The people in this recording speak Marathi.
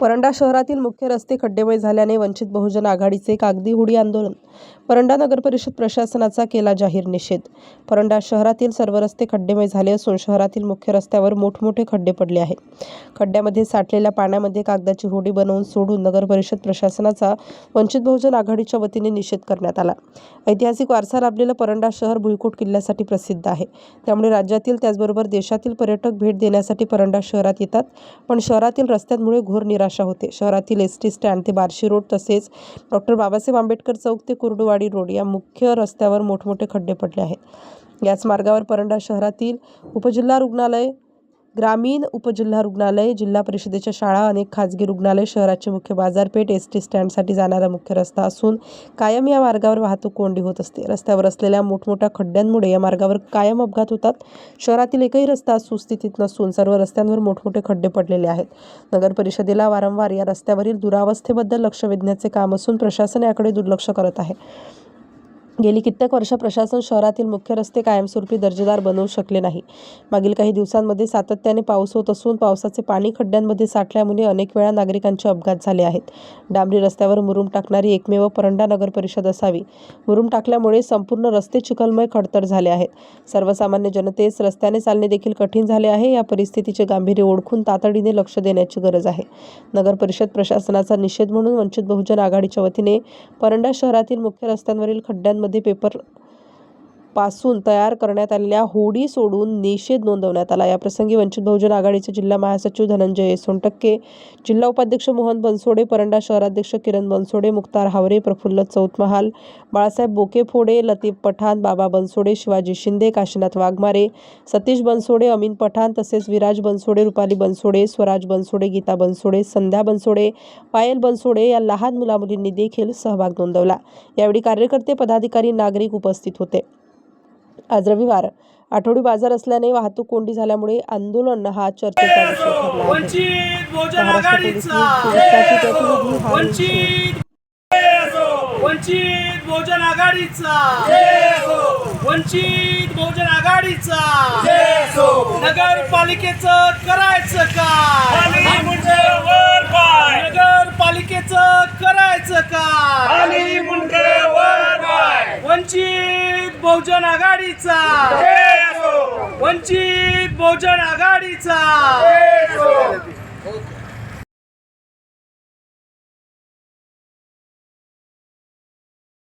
परंडा शहरातील मुख्य रस्ते खड्डेमय झाल्याने वंचित बहुजन आघाडीचे कागदी हुडी आंदोलन परंडा नगर परिषद प्रशासनाचा केला जाहीर निषेध. परंडा शहरातील सर्व रस्ते खड्डेमय झाले असून शहरातील मुख्य रस्त्यावर मोठमोठे खड्डे पडले आहेत. खड्ड्यामध्ये साठलेल्या पाण्यामध्ये कागदाची होडी बनवून सोडून नगर परिषद प्रशासनाचा वंचित बहुजन आघाडीच्या वतीने निषेध करण्यात आला. ऐतिहासिक वारसा लाभलेलं परंडा शहर भुईकोट किल्ल्यासाठी प्रसिद्ध आहे. त्यामुळे राज्यातील त्याचबरोबर देशातील पर्यटक भेट देण्यासाठी परंडा शहरात येतात. पण शहरातील रस्त्यांमुळे घोर निराशा होते. शहरातील एस टी स्टँड ते बार्शी रोड तसेच डॉक्टर बाबासाहेब आंबेडकर चौक ते कुर्डुवाडी रोड या मुख्य रस्त्यावर मोठमोठे खड्डे पडले आहेत. याच मार्गावर परंडा शहरातील उपजिल्हा रुग्णालय ग्रामीण उपजिल्हा रुग्णालय जिल्हा परिषदेच्या शाळा अनेक खाजगी रुग्णालय शहराचे मुख्य बाजारपेठ एस टी स्टँडसाठी जाणारा मुख्य रस्ता असून कायम या मार्गावर वाहतूक कोंडी होत असते. रस्त्यावर असलेल्या मोठमोठ्या खड्ड्यांमुळे या मार्गावर कायम अपघात होतात. शहरातील एकही रस्ता सुस्थितीत नसून सर्व रस्त्यांवर मोठमोठे खड्डे पडलेले आहेत. नगर परिषदेला वारंवार या रस्त्यावरील दुरावस्थेबद्दल लक्ष वेधण्याचे काम असून प्रशासन याकडे दुर्लक्ष करत आहे. गेली कित्येक वर्ष प्रशासन शहरातील मुख्य रस्ते कायमस्वरूपी दर्जेदार बनवू शकले नाही. मागील काही दिवसांमध्ये सातत्याने पाऊस होत असून पावसाचे पाणी खड्ड्यांमध्ये साठल्यामुळे अनेक वेळा नागरिकांचे अपघात झाले आहेत. डांबरी रस्त्यावर मुरुम टाकणारी एकमेव परंडा नगर परिषद असावी. मुरुम टाकल्यामुळे संपूर्ण रस्ते चिखलमय खडतर झाले आहेत. सर्वसामान्य जनतेस रस्त्याने चालणे देखील कठीण झाले आहे. या परिस्थितीचे गांभीर्य ओळखून तातडीने लक्ष देण्याची गरज आहे. नगर परिषद प्रशासनाचा निषेध म्हणून वंचित बहुजन आघाडीच्या वतीने परंडा शहरातील मुख्य रस्त्यांवरील खड्ड्यांमध्ये पेपर पासून तयार करण्यात आलेल्या होडी सोडून निषेध नोंदवण्यात आला. या प्रसंगी वंचित बहुजन आघाडीचे जिल्हा महासचिव धनंजय सोनटक्के जिल्हा उपाध्यक्ष मोहन बनसोडे परंडा शहराध्यक्ष किरण बनसोडे मुक्तार हावरे प्रफुल्ल चौतमहाल बाळासाहेब बोकेफोडे लतीफ पठाण बाबा बनसोडे शिवाजी शिंदे काशीनाथ वाघमारे सतीश बनसोडे अमीन पठाण तसेच विराज बनसोडे रुपाली बनसोडे स्वराज बनसोडे गीता बनसोडे संध्या बनसोडे पायल बनसोडे या लहान मुलामुलींनी देखील सहभाग नोंदवला. यावेळी कार्यकर्ते पदाधिकारी नागरिक उपस्थित होते. आज रविवार. आठवडी बाजार असल्याने वाहतूक कोंडी झाल्यामुळे आंदोलन हा चर्चेचा विषय ठरला वंचित बहुजन महाराष्ट्र पोलीस आघाडीचा न्यूज चोवीसताची प्रतिनिधी हा वंचित. वंचित बहुजन आघाडीचा. वंचित बहुजन आघाडीचा. नगरपालिकेचं करायचं काय नगरपालिकेचं करायचं काय वंचित बहुजन आघाडीचा. वंचित बहुजन आघाडीचा.